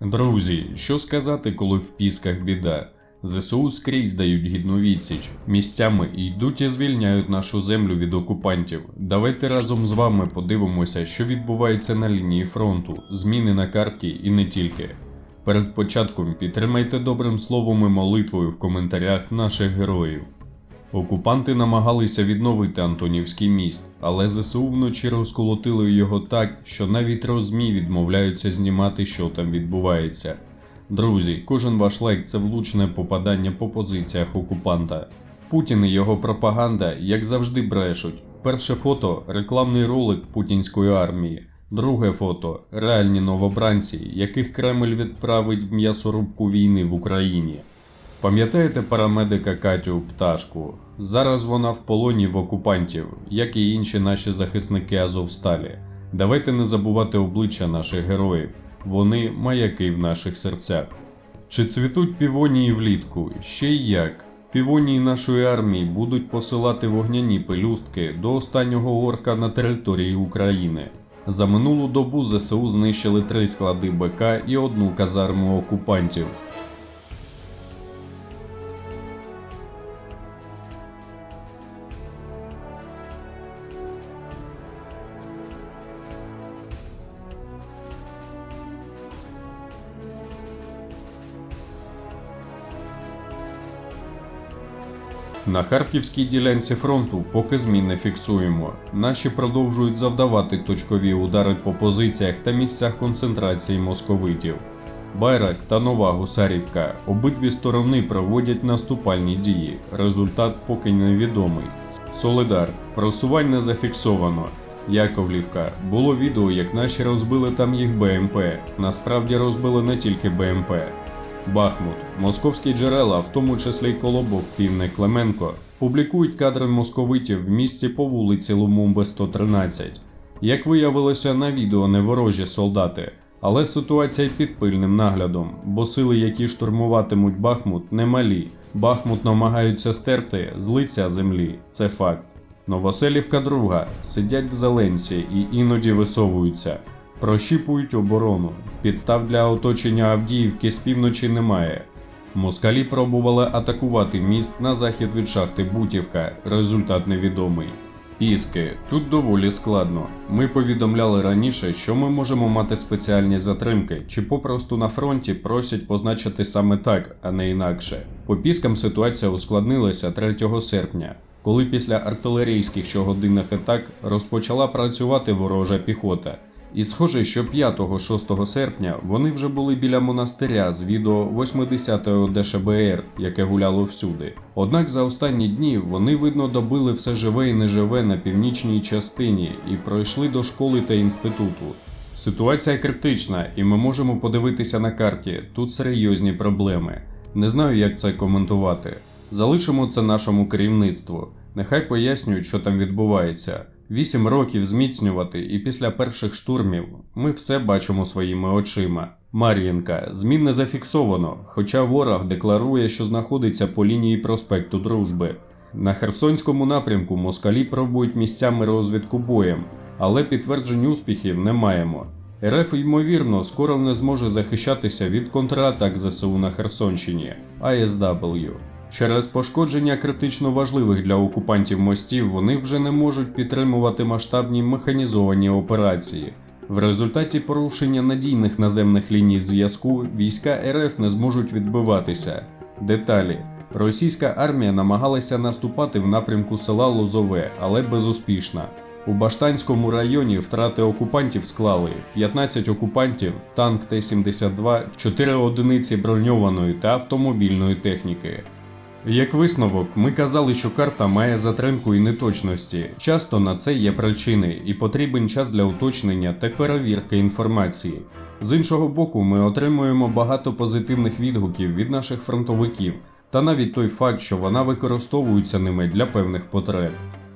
Друзі, що сказати, коли в пісках біда? ЗСУ скрізь дають гідну відсіч, місцями йдуть і звільняють нашу землю від окупантів. Давайте разом з вами подивимося, що відбувається на лінії фронту, зміни на карті і не тільки. Перед початком підтримайте добрим словом і молитвою в коментарях наших героїв. Окупанти намагалися відновити Антонівський міст, але ЗСУ вночі розколотили його так, що навіть розмі відмовляються знімати, що там відбувається. Друзі, кожен ваш лайк це влучне попадання по позиціях окупанта. Путін і його пропаганда, як завжди, брешуть. Перше фото рекламний ролик путінської армії. Друге фото реальні новобранці, яких Кремль відправить в м'ясорубку війни в Україні. Пам'ятаєте парамедика Катю Пташку? Зараз вона в полоні в окупантів, як і інші наші захисники Азовсталі. Давайте не забувати обличчя наших героїв. Вони маяки в наших серцях. Чи цвітуть півонії влітку? Ще й як. Півонії нашої армії будуть посилати вогняні пелюстки до останнього орка на території України. За минулу добу ЗСУ знищили три склади БК і одну казарму окупантів. На харківській ділянці фронту поки змін не фіксуємо. Наші продовжують завдавати точкові удари по позиціях та місцях концентрації московитів. Байрак та Нова Гусарівка обидві сторони проводять наступальні дії. Результат поки невідомий. Солидар. Просування зафіксовано. Яковлівка. Було відео, як наші розбили там їх БМП. Насправді розбили не тільки БМП. Бахмут. Московські джерела, в тому числі й Колобок Півник Клименко, публікують кадри московитів в місті по вулиці Лумумби 113. Як виявилося на відео не ворожі солдати, але ситуація під пильним наглядом, бо сили, які штурмуватимуть Бахмут, немалі. Бахмут намагаються стерти з лиця землі. Це факт. Новоселівка друга сидять в зеленці і іноді висовуються. Прощіпують оборону. Підстав для оточення Авдіївки з півночі немає. Москалі пробували атакувати міст на захід від шахти Бутівка. Результат невідомий. Піски тут доволі складно. Ми повідомляли раніше, що ми можемо мати спеціальні затримки, чи попросту на фронті просять позначити саме так, а не інакше. По піскам ситуація ускладнилася 3 серпня, коли після артилерійських щогодинних атак розпочала працювати ворожа піхота. І схоже, що 5-6 серпня вони вже були біля монастиря з відео 80-го ДШБР, яке гуляло всюди. Однак за останні дні вони видно добили все живе і неживе на північній частині і пройшли до школи та інституту. Ситуація критична, і ми можемо подивитися на карті. Тут серйозні проблеми. Не знаю, як це коментувати. Залишимо це нашому керівництву. Нехай пояснюють, що там відбувається. Вісім років зміцнювати, і після перших штурмів ми все бачимо своїми очима. Мар'їнка, змін не зафіксовано, хоча ворог декларує, що знаходиться по лінії проспекту Дружби. На Херсонському напрямку москалі пробують місцями розвідку боєм, але підтверджень успіхів не маємо. РФ, ймовірно, скоро не зможе захищатися від контратак ЗСУ на Херсонщині ASW. Через пошкодження критично важливих для окупантів мостів вони вже не можуть підтримувати масштабні механізовані операції. В результаті порушення надійних наземних ліній зв'язку війська РФ не зможуть відбиватися. Деталі. Російська армія намагалася наступати в напрямку села Лозове, але безуспішно. У Баштанському районі втрати окупантів склали 15 окупантів, танк Т-72, 4 одиниці броньованої та автомобільної техніки. Як висновок, ми казали, що карта має затримку і неточності. Часто на це є причини, і потрібен час для уточнення та перевірки інформації. З іншого боку, ми отримуємо багато позитивних відгуків від наших фронтовиків, та навіть той факт, що вона використовується ними для певних потреб.